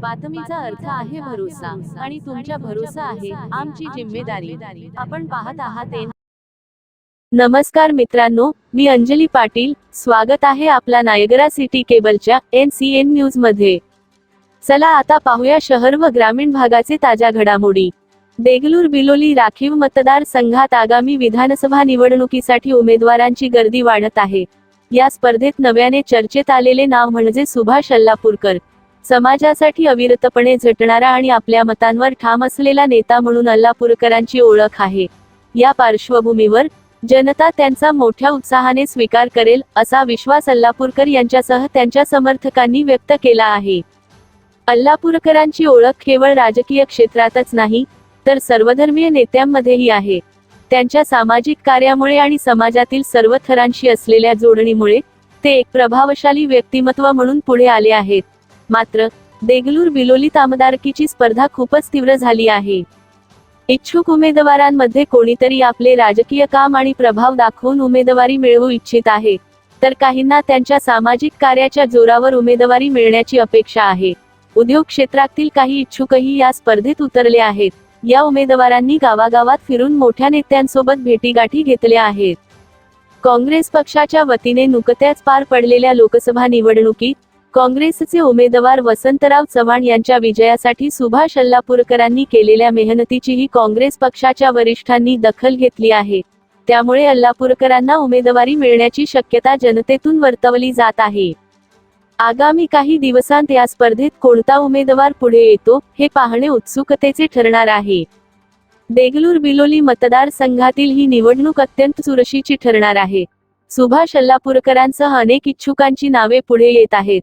बातमीचा अर्थ आहे भरोसा आणि तुमच्या भरोसा आहे आमची जिम्मेदारी. आपण पाहत आहात नमस्कार मित्रांनो मी अंजली पाटील. स्वागत आहे आपला नायगरा सिटी केबलच्या एन सी एन न्यूजमध्ये चला आता पाहूया शहर व ग्रामीण भागाचे ताज्या घडामोडी. देगलूर बिलोली राखीव मतदार संघात आगामी विधानसभा निवडणुकीसाठी उमेदवारांची गर्दी वाढत आहे. या स्पर्धेत नव्याने चर्चेत आलेले नाव म्हणजे सुभाष अल्लापूरकर. समाजासाठी अविरतपणे झटणारा आणि आपल्या मतांवर ठाम असलेला नेता म्हणून अल्लापूरकरांची ओळख आहे. या पार्श्वभूमीवर जनता त्यांचा मोठ्या उत्साहाने स्वीकार करेल असा विश्वास अल्लापूरकर यांच्यासह त्यांच्या समर्थकांनी व्यक्त केला आहे. अल्लापूरकरांची ओळख केवळ राजकीय क्षेत्रातच नाही तर सर्वधर्मीय नेत्यांमध्येही आहे. त्यांच्या सामाजिक कार्यामुळे आणि समाजातील सर्व थरांशी असलेल्या जोडणीमुळे ते एक प्रभावशाली व्यक्तिमत्व म्हणून पुढे आले आहेत. मात्र देगलूर बिलोलीत आमदारकीची स्पर्धा खूपच तीव्र झाली आहे. इच्छुक उमेदवारांमध्ये कोणीतरी आपले राजकीय काम आणि प्रभाव दाखवून उमेदवारी मिळवू इच्छित आहे तर काहींना त्यांच्या सामाजिक कार्याच्या जोरावर उमेदवारी मिळण्याची अपेक्षा आहे. उद्योग क्षेत्रातील काही इच्छुकही या स्पर्धेत उतरले आहेत. या उमेदवारांनी गावागावात फिरून मोठ्या नेत्यांसोबत भेटीगाठी घेतल्या आहेत. काँग्रेस पक्षाच्या वतीने नुकत्याच पार पडलेल्या लोकसभा निवडणुकीत काँग्रेसचे उमेदवार वसंतराव चव्हाण यांच्या विजयासाठी सुभाष अल्लापूरकरांनी केलेल्या मेहनतीचीही काँग्रेस पक्षाच्या वरिष्ठांनी दखल घेतली आहे. त्यामुळे अल्लापूरकरांना उमेदवारी मिळण्याची शक्यता जनतेतून वर्तवली जात आहे. आगामी काही दिवसांत या स्पर्धेत कोणता उमेदवार पुढे येतो हे पाहणे उत्सुकतेचे ठरणार आहे. देगलूर बिलोली मतदारसंघातील ही निवडणूक अत्यंत चुरशीची ठरणार आहे. सुभाष अल्लापूरकरांसह अनेक इच्छुकांची नावे पुढे येत आहेत.